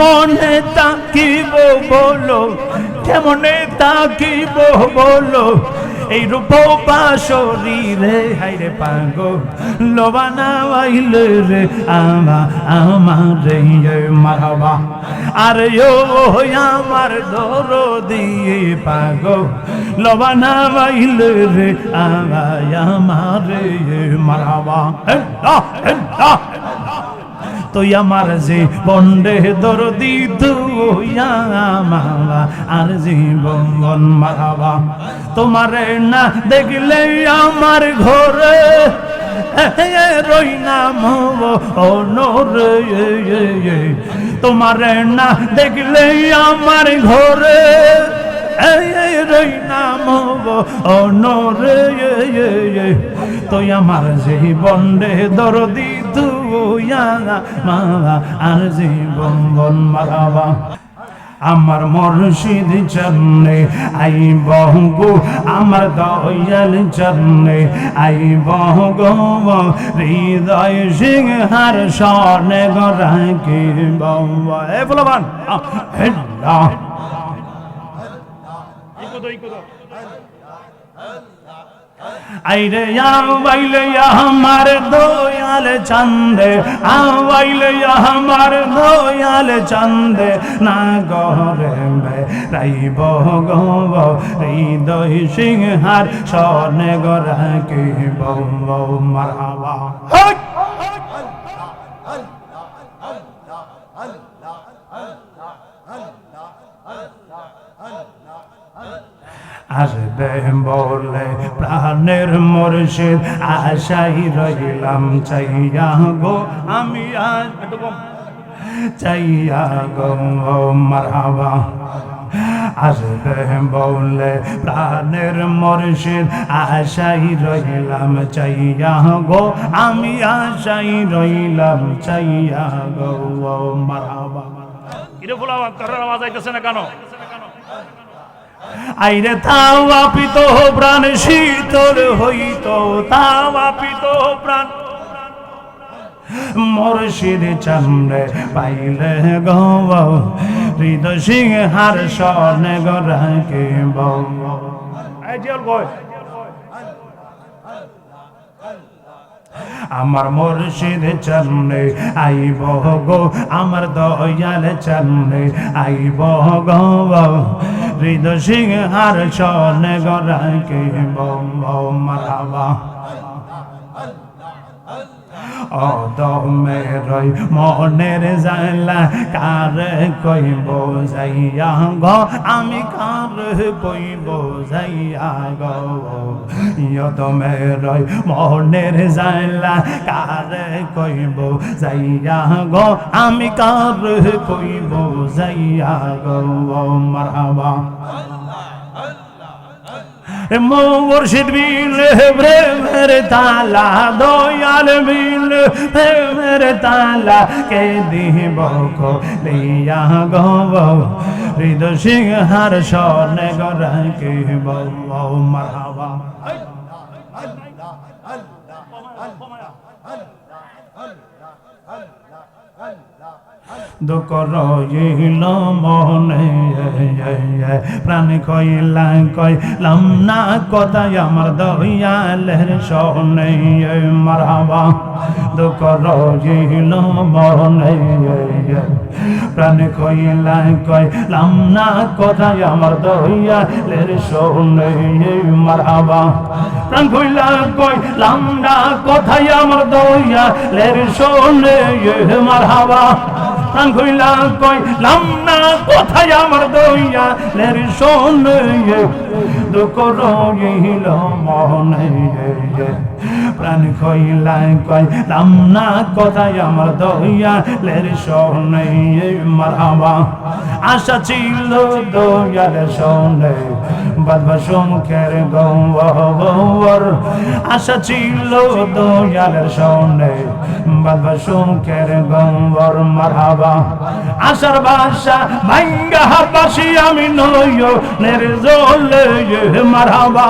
কেমনে তাকিব বলো? কেমনে তাকিব বলো? এই রূপ শরীরে হাইরে পাগ লবানা বাইলে রে, আমা, আমার মারবা আর ও আমার দর দিয়ে পাগ লবানা বাইলে রে আমায় আমার মারবা তুই আমার যে বন্ডে দরদি তুইয়া মালা আর জীবন মারাবা তোমার না দেখলে আমার ঘরে রই নাম তোমার না দেখলে আমার ঘরে রই নাম অনরে। তুই আমার জীবন দরদি তুইয়া মালা, আর জীবন বন মারাবা আমার মর্শিদ চন্নে আই বহু আমার দয়াল চন্নে আই বহু হৃদয় সিংহার স্বর্ণে এ বলবান হেল্লা। আইরে আইলে আমার দয়াল চান্দে আইলে আমার দয়াল চান্দে, না গরে রাইব গব হৃদয় সিংহার স্বর্ণে গরাকে বৌ মারাবা আসবে বলে প্রাণের মুর্শিদ আশাই রইলাম, চাইয়া গো আমি আজ চাইয়া গো মারহাবা। আসবে বলে প্রাণের মুর্শিদ আশাই রইলাম, চাইয়া গো আমি আশাই রইলাম, চাইয়া গো মারহাবা। এটা বলা তোর আওয়াজ আইতেছে না কেন? আইরে তাও আপিত প্রাণ শীতল হইত, তাও আপিত প্রাণ। মর্শিদ চন্দ্রে পাইলে গব হৃদয় সিংহার স্বর্ণে কয় আমার মুর্শিদ চন্নে আইব গো, আমার দয়াল চন্নে আইব গো হৃদয় সিংহার স্বর্ণে বম বউ মারাবা অদমে রই মনের জানলা, কার কইব যাইয়া গ? আমি কার কইব যাইয়া গ? অদমে রই মনের জানলা, কার কইব যাইয়া গ? আমি কার কইব যাইয়া গ? মারহাবা। মুর্শিদ বিল প্রেমের তালা দয়াল বিল প্রেমের তালা কে দিব লিয়া গব হৃদয় সিংহার স্বর্ণে গরা কে বউ মারহাবা দুঃখ রইল মনে প্রাণ কইলা কইলাম না কথাই আমার দয়ালের সনে মারাবা দুঃখ রইল মনে প্রাণ কইলা কইলাম না কথাই আমার দয়ালের সনে মারাবা প্রাণ কইলা কইলাম না কথাই আমার দয়ালের সনে মারহাবা প্রাণ কইলা কইলাম না কোথায় আমার দইয়া লের শোনে দুঃখ রইল মনে দইয়া লের মারাবা আশা ছিল দয়ার শোনে বাদবা সুমুখের গৌর আশা ছিল দয়ালের শোনে বাদবা সুমুখের গৌর মারহাবা। আশার বাসা ভাঙ্গা বাসি আমি নয় নের জলে মারহাবা।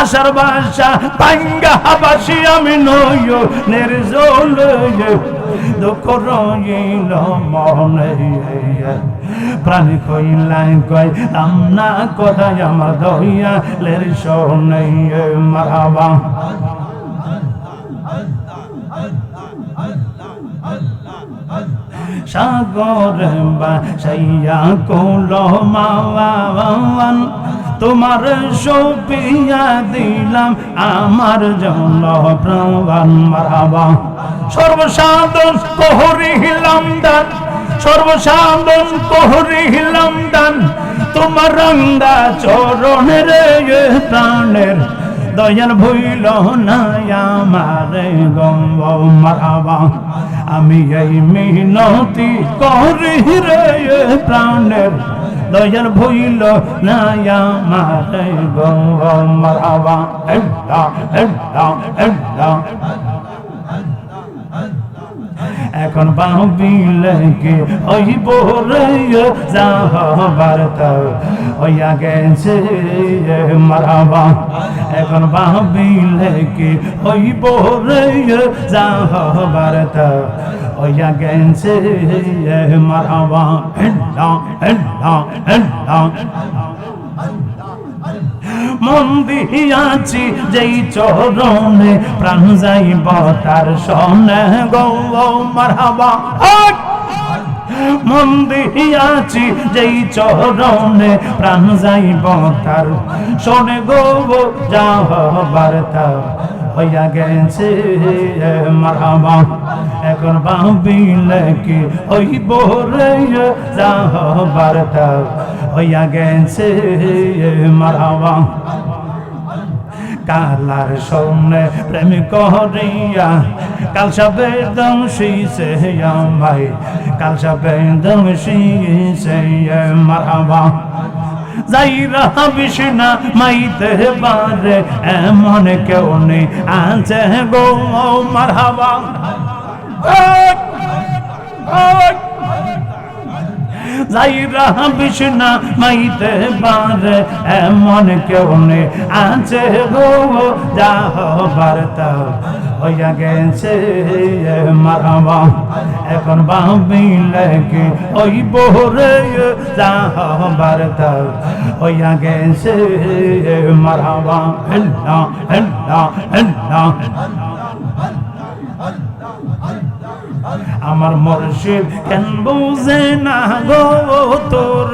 আশার বাসা ভাঙ্গা বাসি আমি নয় নের জলে দুঃখ রইল মনে। প্রাণ কইলাই কই না কথায় আমার দইয়া লের শোনে মারাবা সাগর বাসাইয়া কোল মাওয়ান, তোমার সপিয়া দিলাম আমার জন্য প্রাণ। মারাবা সর্বসাধন কহরিলাম দান। সর্বসাধন কহরিলাম দান তোমার রঙ্গা চরণের প্রাণের। দয়াল ভুইল না আমি এই মিনতি করি রে প্রাণের। দয়াল ভুইল না আমারে গম্ব মারাবা এডা এডা এডা এখন পাবিলে কে ওই বোরে যাহবার তো হইয়া গেছে মারাবা। এখন পাবিলে কে ওই বোরে যাহবার তো হইয়া গেছে মারাবা। হেডা হেডা হেডা মন দিয়াছি যেই চরণে প্রাণ যাইব তার সনে গৌ মারহাবা! মন দিয়াছি যেই চরণে প্রাণ যাইব তার সনে গো যাহবার তার হইয়া গেছে মারহাবা। এখন ভাবিলে কি হইব রে যাহবার হইয়া গেছে মারহাবা। কালার সৌনে প্রেম করিয়া, কাল সবে দংশিছে আমায় কাল সবে দংশিছে মারহাবা। যাইরা না মাইতে বারে এমন কেউ নেই। আছে গো মারহাবা। যাইরা বিষ্ণা মাইতে পারে, এমন কেউ নেই। আছে গো, যাহ, বার্তা হইয়া গেছে মারাবা এখন ভাবিলে কি ওই বোরে যাহ, বার্তা হইয়া গেছে মারাবা হেল্লা হেল্লা হেল্লা আমার মর্শিদ কেন বুঝে না গো তোর?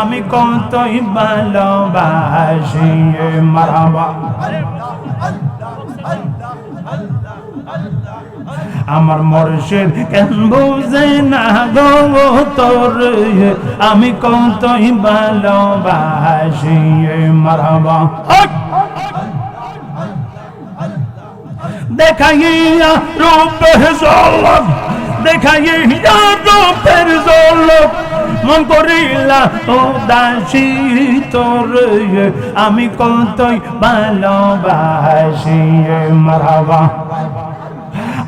আমি কতই ভালোবাসি মারাবা। আমার মর্শিদ কেন বুঝে না গো তোর? আমি কতই ভালোবাসি মারাবা! দেখাইয়া রূপের জলক দেখাইয়া রূপের জলক মন করিলা, ও দাসী তোর আমি কতই ভালোবাসি মারাবা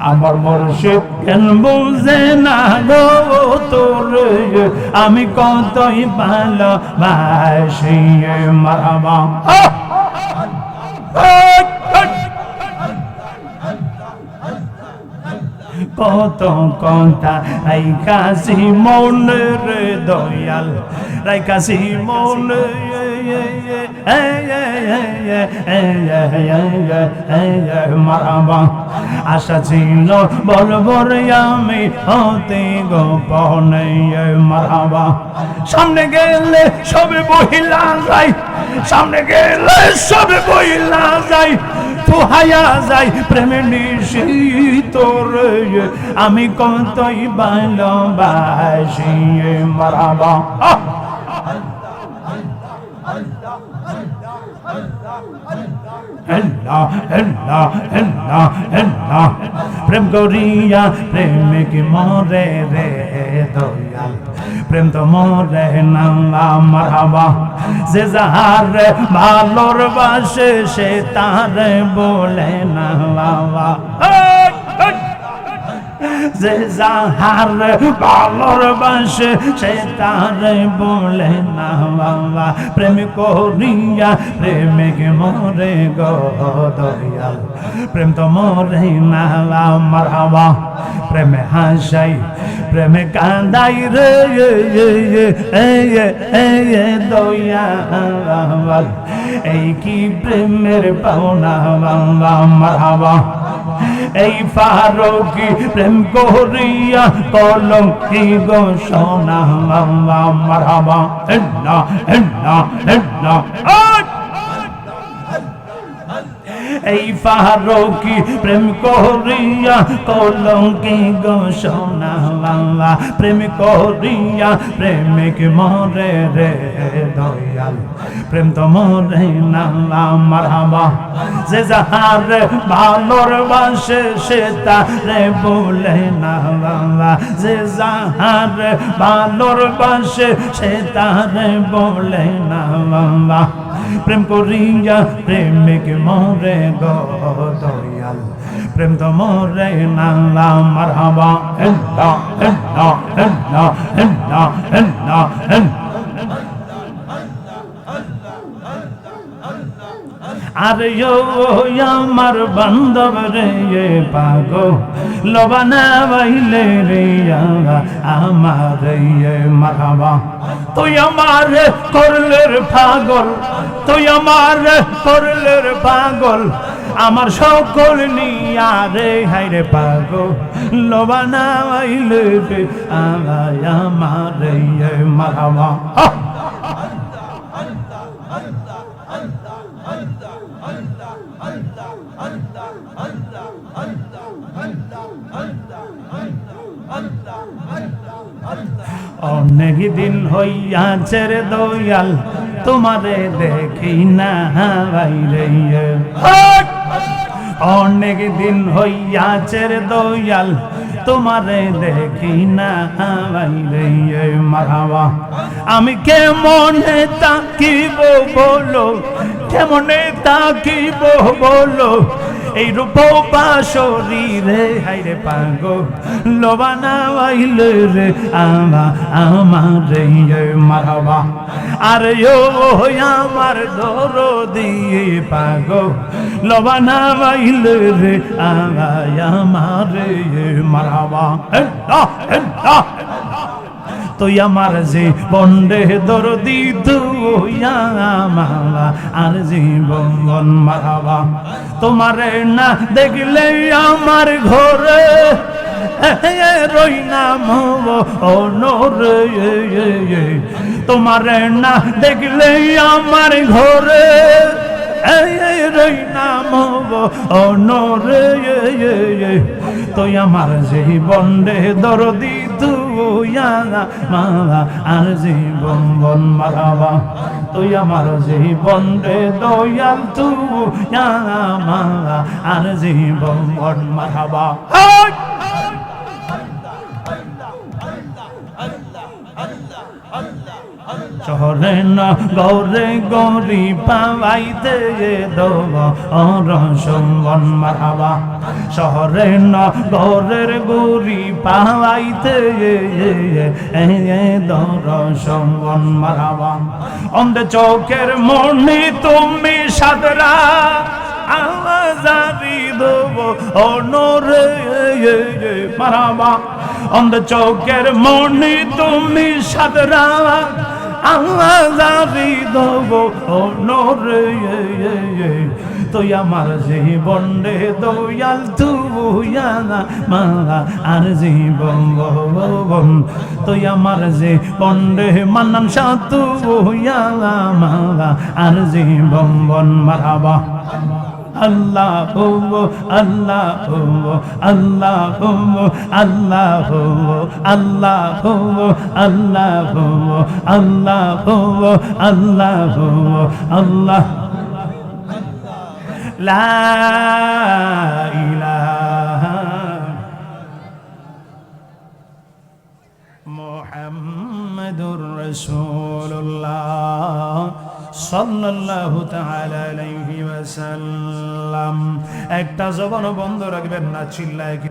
আমার মর্শিদ কেন বুঝে না গো তোর আমি কতই ভালোবাসি মারাবা কত কথা রাইকাছি মন রে দয়াল রাইকাছি মন মারাবা আশা ছিল বলব রে আমি হতে গোপনে মারাবা সামনে গেলে সবে বহিলা যাই সামনে গেলে সবে বহিলা যাই ফুহায়া যাই প্রেমে নিশি তোর আমি কতই ভালোবাসি মারাবা। প্রেম করিয়া প্রেমিক মরে রে দয়াল। প্রেম তো মরে না মারাবা যে যাহার ভালোর বাসে সে তার বলে না বাবা যে ভালোর বাসে সে তারে বলে না বাবা। প্রেম করিয়া প্রেমিক মরে গো প্রেম তো মরে না আমার হাওয়া প্রেমে হাসাই, প্রেমে কান্দাই রে দয়াল। এই কি প্রেমের পাওনা আমার হাওয়া এই ফারুকি প্রেম করিয়া কলম কি গো সোনা মামা মারহাবা হেডনা হেডনা হেডনা আট এই ফারুকি প্রেম করিয়া কলঙ্কি সোনা বাংলা? প্রেম করিয়া প্রেমিক মরে রে দয়াল। প্রেম তো মরে না আমার যে যাহার ভালোর বাসে সে তারে বলে না বাংলা। যে যাহার ভালোর বাসে সে তারে বলে না বাংলা। প্রেম করিয়া প্রেমিক মরে গো দয়াল। প্রেম তো মরে নালা, মারহাবা, এল্লা এল্লা এল্লা এল্লা এল্লা এল্লা। আরে আমার বান্ধব রে পাগো লবানা বাইলে রে আমার মারাবা। তুই আমার করলের পাগল, তুই আমার করলের পাগল। আমার সকল নিয়া রে হাইরে পাগল। লবানা বাইলে রে আমার মারাবা। অনেক দিন হইয়াছে রে দয়াল, তোমারে দেখি না বাইরে অনেক দিন হইয়াছে রে দয়াল, তোমারে দেখি না বাইরে মারাবা, আমি কেমনে তাকিব বলো, কেমনে তাকিব বলো? এই রূপ শরীরে হাইরে পাগ। লোবানা বাইল রে, আমা, আমার মারবা। আর ও আমার দর দিয়ে পাগ। লোবানা বাইল রে, আমা, আমার মারবা। তুই আমার যে বন্ডে দরদি তুইয়া মালা আর জীবন মারাবা। তোমারে না দেখলে আমার ঘরে রই নাম অনরে। তোমারে না দেখলে আমার ঘরে রই নাম অনরে। তুই আমার জীবন রে দরদি তুইয়া মালা, আর জীবন বন মারাবা তুই আমার জীবন রে দয়াল তু মালা, আর জীবন বন মারাবা শহরে না, গৌরে গৌরি পাওয়াইতে দেব অরসম্বন মারাবা শহরে না, গৌরের গৌরি পাওয়াইতে দরসম্বন মারাবা অন্ধ চোখের মনি তুমি সাদরা আওয়াজারি মারাবা অন্ধ চোখের মনি তুমি সাদরা আওয়াজারি দেব অনরে তুই আমার জীবন রে দয়াল তুইয়া মালা আর জীবন তুই আমার যে রে মান্নান সাতু মালা আর জীবন, বন মারাবা। আল্লাহ আল্লাহ আল্লাহ আল্লাহ আল্লাহ আল্লাহ আল্লাহ আল্লাহ আল্লাহ। লা ইলাহা মুহাম্মাদুর রাসূলুল্লাহ সাল্লাল্লাহু একটা জবান বন্ধ রাখবেন না চিল্লায়